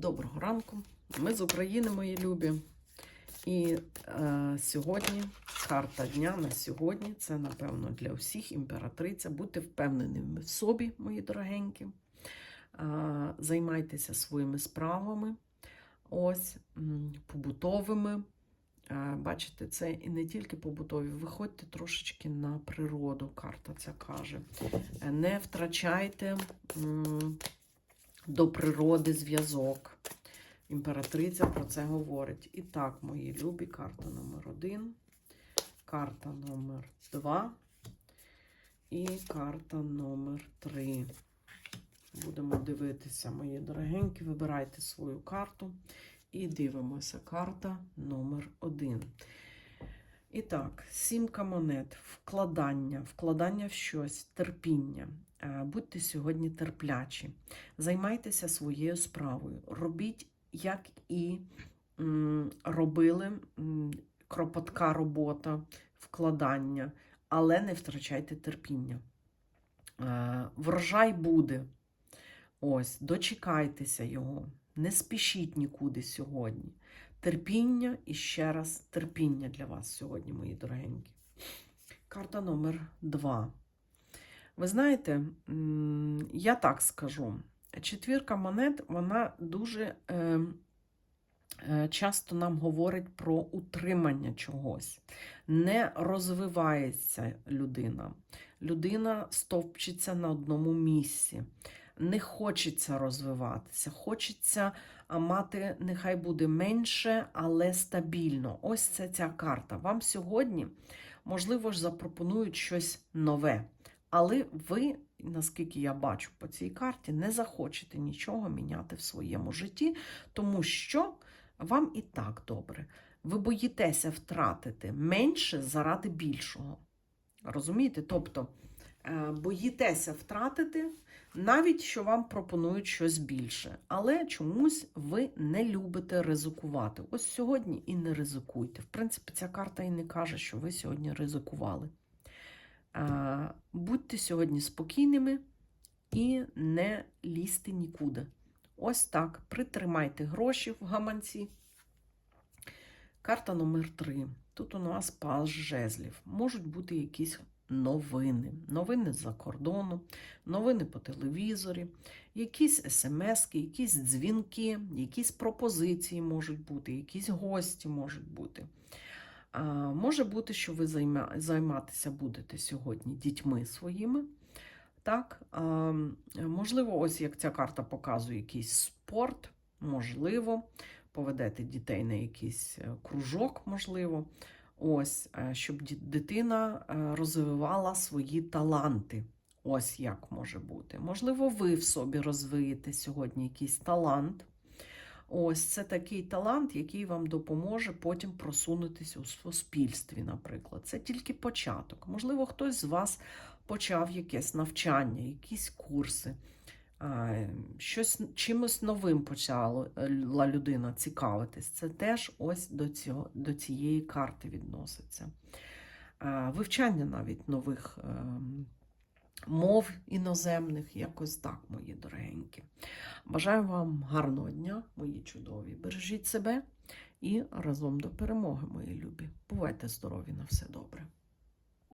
Доброго ранку. Ми з України, мої любі. І е, сьогодні карта дня на сьогодні це, напевно, для всіх імператриця. Будьте впевненими в собі, мої дорогенькі. Е, займайтеся своїми справами, ось, побутовими. Е, Бачите, це і не тільки побутові. Виходьте трошечки на природу, карта ця каже. Е, Не втрачайте м, до природи зв'язок. Імператриця про це говорить. І так, мої любі, карта номер один, карта номер два і карта номер три. Будемо дивитися, мої дорогенькі. Вибирайте свою карту і дивимося. Карта номер один. І так, сімка монет, вкладання, вкладання в щось, терпіння. Е, Будьте сьогодні терплячі, займайтеся своєю справою. Робіть, як і робили кропотка робота, вкладання, але не втрачайте терпіння. Е, Врожай буде. Ось, дочекайтеся його. Не спішіть нікуди сьогодні. Терпіння і ще раз терпіння для вас сьогодні, мої дорогенькі. Карта номер два. Ви знаєте, я так скажу. Четвірка монет, вона дуже е, часто нам говорить про утримання чогось. Не розвивається людина. Людина стовпчиться на одному місці. Не хочеться розвиватися, хочеться мати, нехай буде менше, але стабільно. Ось це ця карта. Вам сьогодні, можливо ж, запропонують щось нове. Але ви, наскільки я бачу по цій карті, не захочете нічого міняти в своєму житті, тому що вам і так добре. Ви боїтеся втратити менше заради більшого. Розумієте? Тобто е, боїтеся втратити, навіть що вам пропонують щось більше. Але чомусь ви не любите ризикувати. Ось сьогодні і не ризикуйте. В принципі, ця карта і не каже, що ви сьогодні ризикували. Будьте сьогодні спокійними і не лізьте нікуди. Ось так. Притримайте гроші в гаманці. Карта номер 3. Тут у нас пас жезлів. Можуть бути якісь новини. Новини з-за кордону, новини по телевізорі, якісь смски, якісь дзвінки, якісь пропозиції можуть бути, якісь гості можуть бути. Може бути, що ви займатися будете сьогодні дітьми своїми. Так, Можливо, ось як ця карта показує якийсь спорт, можливо, поведете дітей на якийсь е, кружок, можливо. Ось, е, щоб дитина е, розвивала свої таланти. Ось як може бути. Можливо, ви в собі розвиєте сьогодні якийсь талант. Ось це такий талант, який вам допоможе потім просунутися у суспільстві, наприклад. Це тільки початок. Можливо, хтось з вас почав якесь навчання, якісь курси, щось чимось новим почала людина цікавитись. Це теж ось до, цього, до цієї карти відноситься. Вивчання навіть нових. Мов іноземних, якось так, мої дорогенькі. Бажаю вам гарного дня, мої чудові. Бережіть себе і разом до перемоги, мої любі. Бувайте здорові на все добре.